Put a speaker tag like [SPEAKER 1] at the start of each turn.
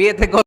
[SPEAKER 1] বিয়ে থেকে